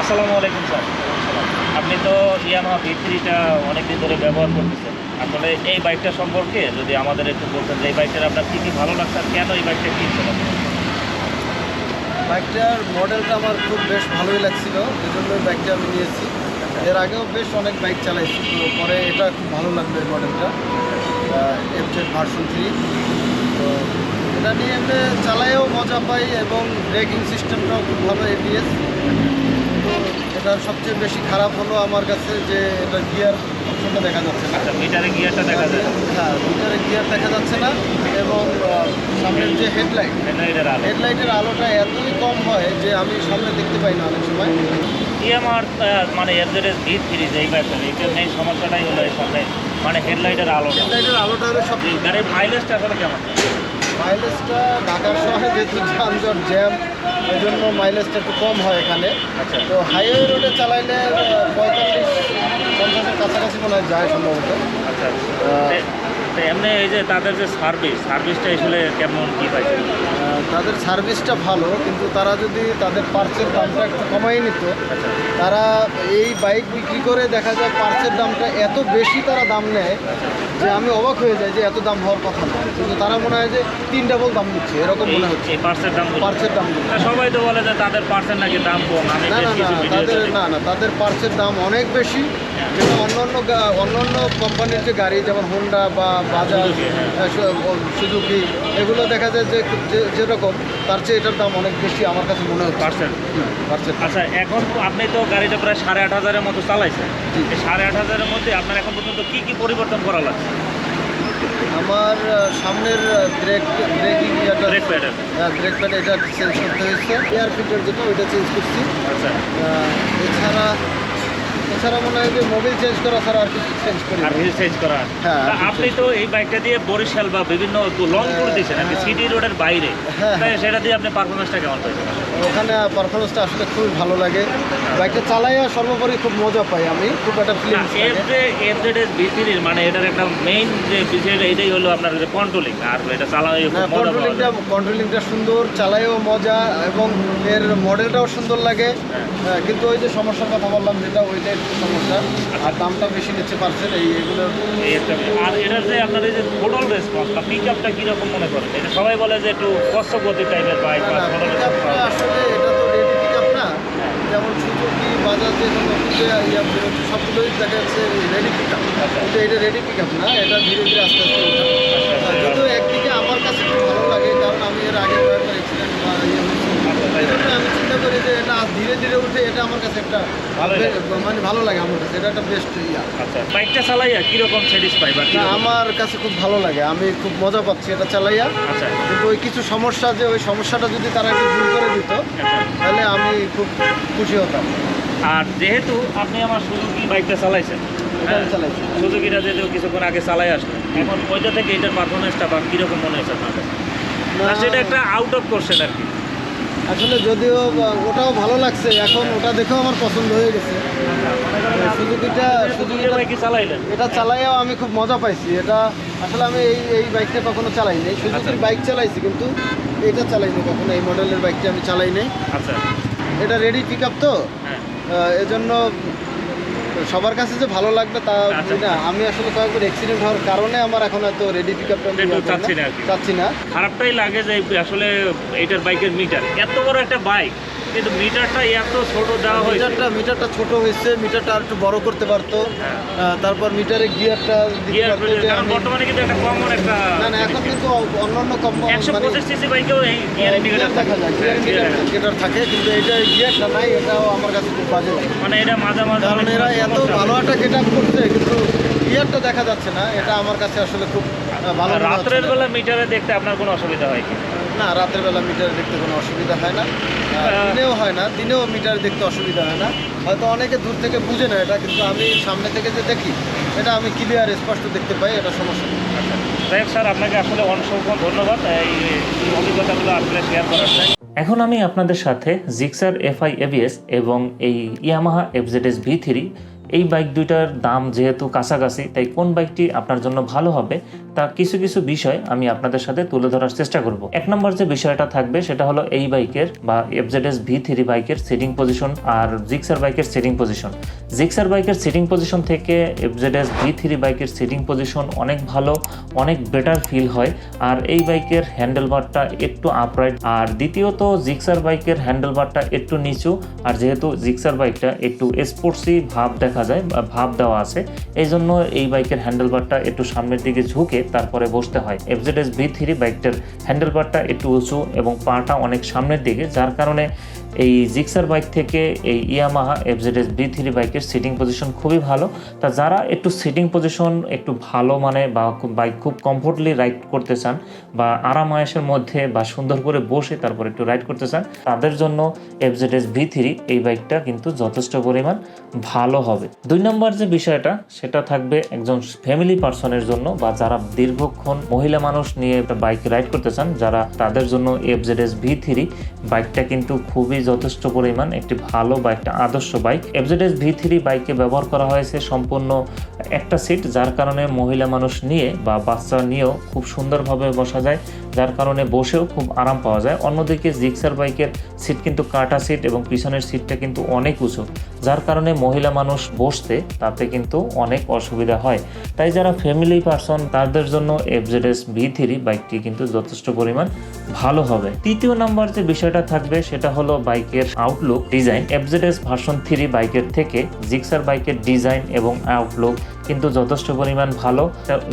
আসসালামু আলাইকুম, স্যার। আপনি তো ইয়ামাহা ভি থ্রিটা অনেকদিন ধরে ব্যবহার করতেছেন। আসলে এই বাইকটা সম্পর্কে যদি আমাদের একটু বলতেন যে এই বাইকটার আপনার কী কী ভালো লাগছে কেন এই বাইকটা কিনছেন? বাইকটার মডেলটা আমার খুব বেশ ভালোই লাগছিল এই জন্য বাইকটা আমি নিয়েছি। এর আগেও বেশ অনেক বাইক চালাইছি, তো পরে এটা খুব ভালো লাগল এই মডেলটা এফ জেড ভার্সন থ্রি তো এটা নিয়ে এমনি চালাইও মজা পাই এবং ব্রেকিং সিস্টেমটাও খুব ভালো এবিএস এটার সবচেয়ে বেশি খারাপ হলো আমার কাছে যে এটা গিয়ার অপশনটা দেখা যাচ্ছে না। আচ্ছা মিটারে গিয়ারটা দেখা যায় হ্যাঁ মিটারে গিয়ার দেখা যাচ্ছে না এবং সামনের যে হেডলাইট হেডলাইটের আলো। হেডলাইটের আলোটা এতই কম হয় যে আমি সামনে দেখতে পাই না অনেক সময়। ইয়ামার মানে এফজেডএস ভি যে এই বাইকটা এটার মেইন সমস্যাটাই হলো এই সামনে মানে হেডলাইটের আলোটা। হেডলাইটের আলোটা হলো সব গাড়ির মাইলেজটা আসলে কেমন? মাইলেজটা ঢাকার শহরে যেহেতু যানজট জ্যাম এই জন্য মাইলেজটা একটু কম হয় এখানে। আচ্ছা। তো হাইওয়ে রোডে চালাইলে পঁয়তাল্লিশ পঞ্চাশের কাছাকাছি মনে হয় যায় সম্ভবত। আচ্ছা। তে- এমনি এই যে তাদের যে সার্ভিস সার্ভিসটা আসলে কেমন কী পাইছে? তাদের সার্ভিসটা ভালো কিন্তু তারা যদি তাদের পার্সের দামটা একটু কমাই নিত আচ্ছা। তারা এই বাইক বিক্রি করে দেখা যায় পার্সের দামটা এত বেশি তারা দাম নেয় যে আমি অবাক হয়ে যাই যে এত দাম হওয়ার কথা না। কিন্তু তারা মনে হয় যে তিন ডাবল দাম দিচ্ছে এরকম মনে হচ্ছে। পার্সের দাম পার্সের দাম সবাই তো বলে যে তাদের পার্সের নাকি দাম কম না না না তাদের না না তাদের পার্সের দাম অনেক বেশি যেটা অন্য অন্য অন্য অন্য কোম্পানির যে গাড়ি যেমন হোন্ডা বা বাজাজ সুজুকি, এগুলো দেখা যায় যে যে- যেরকম তার চেয়ে এটার দাম অনেক বেশি আমার কাছে মনে হচ্ছে। পার্সেন্ট? আচ্ছা এখন আপনি তো গাড়িটা প্রায় সাড়ে আট হাজারের মতো চালাইছেন। এই সাড়ে আট হাজারের মধ্যে আপনার এখন পর্যন্ত কী কী পরিবর্তন করা লাগছে? আমার সামনের ব্রেক ব্রেকিং ইয়ারটা ব্রেক প্যাডের হ্যাঁ ব্রেক প্যাড এটা চেঞ্জ করতে হয়েছে। এয়ার ফিল্টার যেটা ওইটা চেঞ্জ করছি। আচ্ছা। এছাড়া এছাড়া মনে হয় যে মোবিল চেঞ্জ করা ছাড়া আর কিছু চেঞ্জ করি আর হুইল চেঞ্জ করা হ্যাঁ, আপনি তো এই বাইকটা দিয়ে বরিশাল বা বিভিন্ন লং ট্যুর দিয়েছেন আপনি হ্যাঁ। সিটি রোডের বাইরে। হ্যাঁ, সেটা দিয়ে আপনি পারফরমেন্সটা কেমন পাইছেন ওখানে পারফরমেন্সটা আসলে খুবই ভালো লাগে। বাইকটা চালাইয়া সর্বোপরি খুব মজা পাই আমি। খুব একটা ফিলিংস এফজেড মানে এটার একটা মেইন যে এটাই হলো আপনার কন্ট্রোলিং আর এটা পাওয়া কন্ট্রোলিংটা কন্ট্রোলিংটা সুন্দর চালাইও মজা এবং এর মডেলটাও সুন্দর লাগে। হ্যাঁ। হ্যাঁ, কিন্তু ওই যে সমস্যার কথা বললাম যেটা ওইটাই একটু সমস্যা। আর দামটা বেশি নিচ্ছে পার্সেল এই এগুলো। আর এটার যে আপনার এই যে টোটাল রেসপন্স বা পিক আপটা কীরকম মনে করেন? এটা সবাই বলে যে একটু কষ্টগতি টাইপের বাইক বা পিকআপটা আসলে এটা তো রেডি পিকআপ না। যেমন সুজুকি, বাজাজ যে ইয়া বেরোচ্ছে, সবগুলোই দেখা যাচ্ছে রেডি পিকআপ আপ কিন্তু এটা রেডি পিকআপ না, এটা ধীরে ধীরে আস্তে আস্তে ওঠে। আচ্ছা, আচ্ছা। কিন্তু একদিকে আমার কাছে খুব ভালো লাগে কারণ আমি এর আগে কয়েকবার অ্যাক্সিডেন্ট বা ইয়ে হয়েছে আচ্ছা, এই জন্য আমি চিন্তা করি যে এটা ধীরে ধীরে উঠে এটা আমার কাছে একটা মানে ভালো লাগে আমার কাছে। এটা একটা বেস্ট ইয়া। আচ্ছা বাইকটা চালাইয়া কীরকম স্যাটিসফাই বা না, আমার কাছে খুব ভালো লাগে। আমি খুব মজা পাচ্ছি এটা চালাইয়া। আচ্ছা। কিন্তু ওই কিছু সমস্যা যে ওই সমস্যাটা যদি তারা একটু দূর করে দিত আচ্ছা। তাহলে আমি খুব খুশি হতাম। আর যেহেতু আপনি আমার সুজুকি বাইকটা চালাইছেন হ্যাঁ, সুজুকিটা যেহেতু কিছুক্ষণ আগে চালাই আসলেন এখন ওইটা থেকে এটার পারফরমেন্সটা বা কীরকম মনে হয়েছে আপনার কাছে? সেটা একটা আউট অফ কোর্সেন আর কি। আসলে যদিও ওটাও ভালো লাগছে এখন ওটা দেখেও আমার পছন্দ হয়ে গেছে। এটা চালাইও আমি খুব মজা পাইছি। এটা আসলে আমি এই এই বাইকটা কখনো চালাই নাই। আচ্ছা। বাইক চালাইছি কিন্তু এটা চালাইনি কখনো। এই মডেলের বাইকটা আমি চালাই নাই। আচ্ছা। এটা রেডি পিক আপ তো? হ্যাঁ। এজন্য সবার কাছে যে ভালো লাগবে তা আচ্ছা। না। আমি আসলে কয়েকবার অ্যাক্সিডেন্ট হওয়ার কারণে আমার এখন এত রেডি পিক আপটা চাচ্ছি না চাচ্ছি না। খারাপটাই লাগে যে আসলে এইটার বাইকের মিটার এত বড় একটা বাইক কিন্তু মিটারটা এত ছোট দেওয়া হয়েছে। মিটারটা মিটারটা ছোট হয়েছে মিটারটা আর একটু বড় করতে পারতো। হ্যাঁ। তারপর মিটারে গিয়ারটা গিয়ার কারণ বর্তমানে কিন্তু একটা কমন একটা না না এখন কিন্তু অন্যান্য কম একশো মানে পঁচিশ সিসি বাইকেও এই গিয়ার গিয়ার দেখা যায় গিয়ার গিয়ার থাকে কিন্তু এটা গিয়ারটা নাই এটাও আমার কাছে খুব বাজে লাগে। মানে এটা মাঝে মাঝে কারণ এরা এত ভালো একটা গেট আপ করছে কিন্তু গিয়ারটা দেখা যাচ্ছে না। এটা আমার কাছে আসলে খুব ভালো রাত্রের বেলা মিটারে দেখতে আপনার কোনো অসুবিধা হয় কি? না রাতের বেলা মিটার দেখতে কোনো অসুবিধা হয় না। দিনেও হয় না দিনেও মিটার দেখতে অসুবিধা হয় না। হয়তো অনেকে দূর থেকে বুঝে না এটা কিন্তু আমি সামনে থেকে যে দেখি এটা আমি ক্লিয়ার স্পষ্ট দেখতে পাই এটা সমস্যা। নেই যাই স্যার আপনাকে আসলে অসংখ্য ধন্যবাদ এই অভিজ্ঞতাগুলো আসলে শেয়ার করার জন্য। এখন আমি আপনাদের সাথে জিক্সার এফআই এবিএস এবং এই ইয়ামাহা এফজেডএস ভি থ্রি এই বাইক দুইটার দাম যেহেতু কাছাকাছি তাই কোন বাইকটি আপনার জন্য ভালো হবে তা কিছু কিছু বিষয় আমি আপনাদের সাথে তুলে ধরার চেষ্টা করব। এক নম্বর যে বিষয়টা থাকবে সেটা হলো এই বাইকের বা এফজেডএস ভি থ্রি বাইকের সিটিং পজিশন আর জিক্সার বাইকের সিটিং পজিশন জিক্সার বাইকের সিটিং পজিশন থেকে এফজেডএস ভি থ্রি বাইকের সিটিং পজিশন অনেক ভালো, অনেক বেটার ফিল হয়। আর এই বাইকের হ্যান্ডেলবারটা একটু আপরাইট আর দ্বিতীয়ত জিক্সার বাইকের হ্যান্ডেলবারটা একটু নিচু। আর যেহেতু জিক্সার বাইকটা একটু স্পোর্টসি ভাব দেখা যায় ভাব দেওয়া আছে এই জন্য এই বাইকের হ্যান্ডেলবারটা একটু সামনের দিকে ঝুঁকে। তারপরে বসতে হয়। এফজেডএস ভি থ্রি বাইকটার হ্যান্ডেলবারটা একটু উঁচু এবং পাটা অনেক সামনের দিকে, যার কারণে এই জিক্সার বাইক থেকে এই ইয়ামাহা এফজেডএস বি থ্রি বাইকের সিটিং পজিশন খুবই ভালো। তা যারা একটু সিটিং পজিশন একটু ভালো মানে বা বাইক খুব কমফোর্টলি রাইড করতে চান বা আরামায়াসের মধ্যে বা সুন্দর করে বসে তারপর একটু রাইড করতে চান, তাদের জন্য এফজেডএস ভি থ্রি এই বাইকটা কিন্তু যথেষ্ট পরিমাণ ভালো হবে। দুই নম্বর যে বিষয়টা, সেটা থাকবে একজন ফ্যামিলি পার্সনের জন্য বা যারা দীর্ঘক্ষণ মহিলা মানুষ নিয়ে বাইক রাইড করতে চান, যারা তাদের জন্য এফজেডএস ভি থ্রি বাইকটা কিন্তু খুবই যথেষ্ট পরিমাণ একটি ভালো বা একটা আদর্শ বাইক এফজেডএস ভি থ্রি বাইকে ব্যবহার করা হয়েছে সম্পূর্ণ একটা সিট যার কারণে মহিলা মানুষ নিয়ে বা বাচ্চা নিয়েও খুব সুন্দরভাবে বসা যায়, যার কারণে বসেও খুব আরাম পাওয়া যায়। অন্যদিকে জিক্সার বাইকের সিট কিন্তু কাটা সিট এবং পিছনের সিটটা কিন্তু অনেক উঁচু, যার কারণে মহিলা মানুষ বসতে তাতে কিন্তু অনেক অসুবিধা হয়। তাই যারা ফ্যামিলি পার্সন তাদের জন্য এফজেডএস ভি থ্রি বাইকটি কিন্তু যথেষ্ট পরিমাণ ভালো হবে। তৃতীয় নাম্বার যে বিষয়টা থাকবে, সেটা হলো বাইকের outlook design FZS version three বাইকের থেকে জিক্সার বাইকের ডিজাইন এবং আউটলুক কিন্তু যথেষ্ট পরিমাণ ভালো।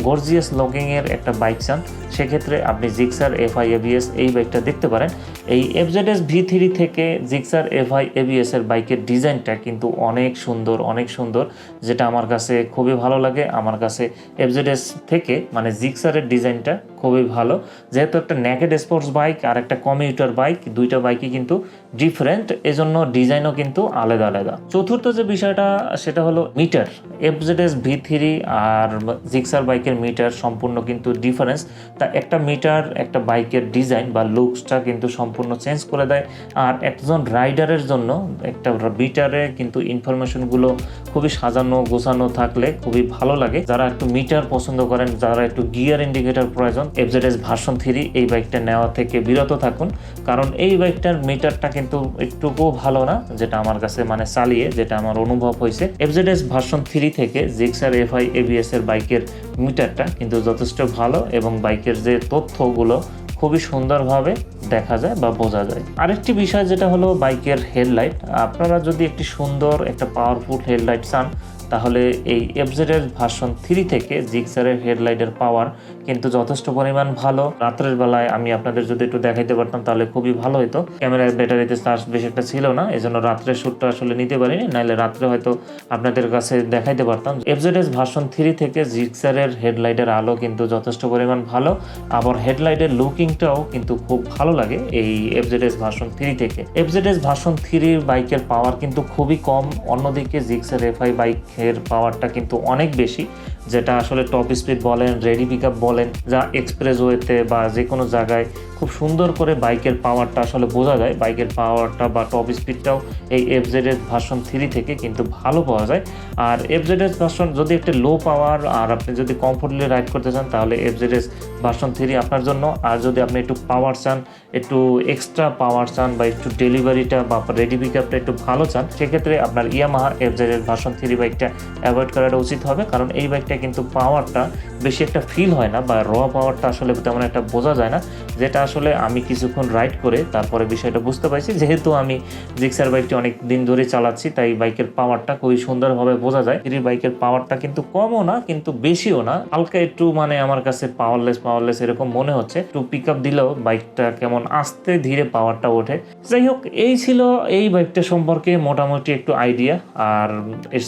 গর্জিয়াস লকিং একটা বাইক চান। সেক্ষেত্রে আপনি জিক্সার এফআই এবিএস এই বাইকটা দেখতে পারেন। এই এফজেডএস ভি থ্রি থেকে জিক্সার এফআই এবিএস এর বাইকের ডিজাইনটা কিন্তু অনেক সুন্দর অনেক সুন্দর। যেটা আমার কাছে খুবই ভালো লাগে। আমার কাছে এফজেডএস থেকে মানে জিক্সারের ডিজাইনটা খুবই ভালো। যেহেতু একটা ন্যাকেড স্পোর্টস বাইক আর একটা কমিউটার বাইক দুইটা বাইকই কিন্তু ডিফারেন্ট এজন্য ডিজাইনও কিন্তু আলাদা আলাদা। চতুর্থ যে বিষয়টা, সেটা হলো মিটার এফজেডএস ভি থ্রি আর জিক্সার বাইকের মিটার সম্পূর্ণ কিন্তু ডিফারেন্স তা একটা মিটার একটা বাইকের ডিজাইন বা লুকসটা কিন্তু সম্পূর্ণ চেঞ্জ করে দেয়। আর একজন রাইডারের জন্য একটা মিটারে কিন্তু ইনফরমেশনগুলো খুবই সাজানো, গোছানো থাকলে খুবই ভালো লাগে। যারা একটু মিটার পছন্দ করেন, যারা একটু গিয়ার ইন্ডিকেটর প্রয়োজন এফজেডএস ভার্সন থ্রি এই বাইকটা নেওয়া থেকে বিরত থাকুন। কারণ এই বাইকটার মিটারটা কিন্তু একটুকুও ভালো না, যেটা আমার কাছে মানে চালিয়ে, যেটা আমার অনুভব হয়েছে। এফজেডএস ভার্সন থ্রি থেকে জিক্সার এফআই এবিএস এর বাইকের মিটারটা কিন্তু যথেষ্ট ভালো এবং বাইকের যে তথ্যগুলো খুবই সুন্দরভাবে দেখা যায় বা বোঝা যায়। আরেকটি বিষয় যেটা হলো বাইকের হেডলাইট। আপনারা যদি একটি সুন্দর, একটা পাওয়ারফুল হেডলাইট চান, তাহলে এই এফজেডের ভার্সন থ্রি থেকে জিক্সারের হেডলাইটের পাওয়ার কিন্তু যথেষ্ট পরিমাণ ভালো। রাত্রের বেলায় আমি আপনাদের যদি একটু দেখাইতে পারতাম, তাহলে খুবই ভালো হতো ক্যামেরার ব্যাটারিতে চার্জ বেশি একটা ছিল না এই জন্য রাত্রের শ্যুটটা আসলে নিতে পারিনি। নাহলে রাত্রে হয়তো আপনাদের কাছে দেখাইতে পারতাম। এফজেডএস ভার্সন থ্রি থেকে জিক্সারের হেডলাইটের আলো কিন্তু যথেষ্ট পরিমাণ ভালো। আবার হেডলাইটের লুকিংটাও কিন্তু খুব ভালো লাগে এই এফজেডএস ভার্সন থ্রি থেকে। এফজেডএস ভার্সন থ্রির বাইকের পাওয়ার কিন্তু খুবই কম। অন্যদিকে জিক্সার এফআই বাইকের পাওয়ারটা কিন্তু অনেক বেশি, যেটা আসলে টপ স্পিড বলেন রেডি পিক বলেন যা এক্সপ্রেস ওয়েতে বা যে কোনো জায়গায় খুব সুন্দর করে বাইকের পাওয়ারটা আসলে বোঝা যায়। বাইকের পাওয়ারটা বা টপ স্পিডটাও এই এফজেডএস ভার্সন থ্রি থেকে কিন্তু ভালো পাওয়া যায়। আর এফজেডএস ভার্সন যদি একটা লো পাওয়ার আর আপনি যদি কমফোর্টলি রাইড করতে চান, তাহলে এফজেডএস ভার্সন থ্রি আপনার জন্য। আর যদি আপনি একটু পাওয়ার চান, একটু এক্সট্রা পাওয়ার চান বা একটু ডেলিভারিটা বা রেডি পিক আপটা একটু ভালো চান, সেক্ষেত্রে আপনার ইয়ামাহা এফজেডএস ভার্সন থ্রি বাইকটা অ্যাভয়েড করাটা উচিত হবে। কারণ এই বাইকটা কিন্তু পাওয়ারটা বেশি একটা ফিল হয় না বা র পাওয়ারটা আসলে তেমন একটা বোঝা যায় না, যেটা আসলে আমি কিছুক্ষণ রাইড করে তারপরে বিষয়টা বুঝতে পারছি। যেহেতু আমি জিক্সার বাইকটি অনেক দিন ধরে চালাচ্ছি, তাই বাইকের পাওয়ারটা খুবই সুন্দরভাবে বোঝা যায়। থ্রি বাইকের পাওয়ারটা কিন্তু কমও না, কিন্তু বেশিও না। হালকা একটু মানে আমার কাছে পাওয়ারলেস পাওয়ারলেস এরকম মনে হচ্ছে। একটু পিক আপ দিলেও বাইকটা কেমন আস্তে ধীরে পাওয়ারটা ওঠে। যাই হোক, এই ছিল এই বাইকটা সম্পর্কে মোটামুটি একটু আইডিয়া আর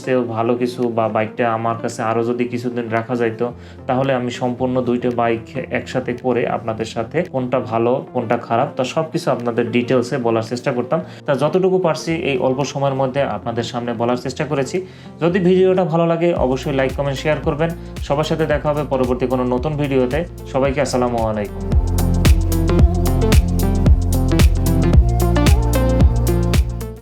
চেয়েও ভালো কিছু বা বাইকটা আমার কাছে আরও যদি কিছুদিন রাখা যাইতো, তাহলে আমি সম্পূর্ণ দুইটা বাইক একসাথে করে আপনাদের সাথে কোনটা ভালো, কোনটা খারাপ, তা সব কিছু আপনাদের ডিটেলসে বলার চেষ্টা করতাম। তা যতটুকু পারছি এই অল্প সময়ের মধ্যে আপনাদের সামনে বলার চেষ্টা করেছি। যদি ভিডিওটা ভালো লাগে, অবশ্যই লাইক কমেন্ট শেয়ার করবেন। সবার সাথে দেখা হবে পরবর্তী কোনো নতুন ভিডিওতে। সবাইকে আসসালামু আলাইকুম।